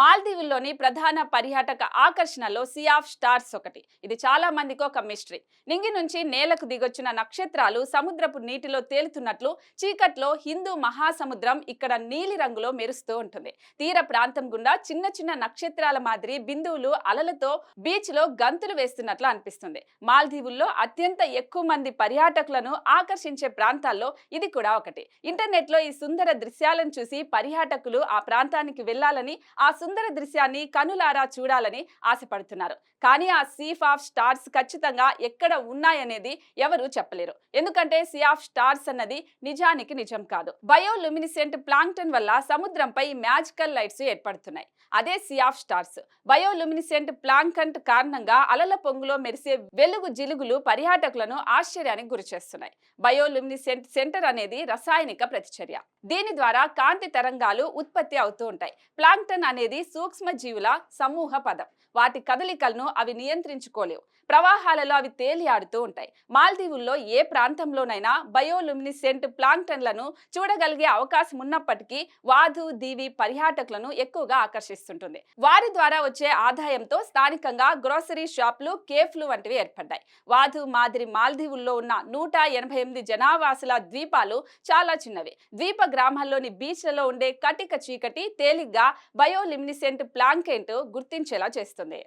మాల్దీవుల్లోని ప్రధాన పర్యాటక ఆకర్షణలో see of stars ఒకటి. ఇది చాలా మందికి ఒక మిస్టరీ నింగి నుంచి నేలకు దిగొచ్చిన నక్షత్రాలు సముద్రపు నీటిలో తేలుతున్నట్లు చీకట్లో హిందూ మహాసముద్రం ఇక్కడ నీలి రంగులో మెరుస్తూ ఉంటుంది. తీర ప్రాంతం గుండా చిన్న చిన్న నక్షత్రాల మాదిరి బిందువులు అలలతో బీచ్లో గంతులు వేస్తున్నట్లు అనిపిస్తుంది. మాల్దీవుల్లో అత్యంత ఎక్కువ మంది పర్యాటకులను ఆకర్షించే ప్రాంతాల్లో ఇది కూడా ఒకటి. ఇంటర్నెట్లో ఈ సుందర దృశ్యాలను చూసి పర్యాటకులు ఆ ప్రాంతానికి వెళ్ళాలని ఆ సుందర దృశ్యాన్ని కనులారా చూడాలని ఆశపడుతున్నారు. కానీ ఆ సీఫ్ ఆఫ్ స్టార్స్ ఖచ్చితంగా ఎక్కడ ఉన్నాయనేది ఎవరూ చెప్పలేరు. ఎందుకంటే సీ ఆఫ్ స్టార్స్ అన్నది నిజానికి నిజం కాదు. బయోలుమినిసెంట్ ప్లాంక్టన్ వల్ల సముద్రంపై మ్యాజికల్ లైట్స్ ఏర్పడుతున్నాయి. అదే sea of stars. Bioluminescent plankton కారణంగా అలల పొంగులో మెరిసే వెలుగు జిలుగులు పర్యాటకులను ఆశ్చర్యానికి గురిచేస్తున్నాయి. బయోలుమినిసెంట్ సెంటర్ అనేది రసాయనిక ప్రతిచర్య. దీని ద్వారా కాంతి తరంగాలు ఉత్పత్తి అవుతూ ఉంటాయి. ప్లాంక్టన్ అనేది సూక్ష్మ జీవుల సమూహ పదం. వాటి కదలికలను అవి నియంత్రించుకోలేవు. ప్రవాహాలలో అవి తేలియాడుతూ ఉంటాయి. మాల్దీవుల్లో ఏ ప్రాంతంలోనైనా బయోలుమినిసెంట్ ప్లాంక్టన్లను చూడగలిగే అవకాశం ఉన్నప్పటికీ వాధు దీవి పర్యాటకులను ఎక్కువగా ఆకర్షిస్తుంటుంది. వారి ద్వారా వచ్చే ఆదాయంతో స్థానికంగా గ్రోసరీ షాప్లు కేఫ్లు వంటివి ఏర్పడ్డాయి. వాధు మాదిరి మాల్దీవుల్లో ఉన్న నూట ఎనభై ఎనిమిది జనావాసుల ద్వీపాలు చాలా చిన్నవి. ద్వీప గ్రామాల్లోని బీచ్లలో ఉండే కటిక చీకటి తేలిగ్గా బయోలిమినిసెంట్ ప్లాంకెంట్ గుర్తించేలా చేస్తుంది.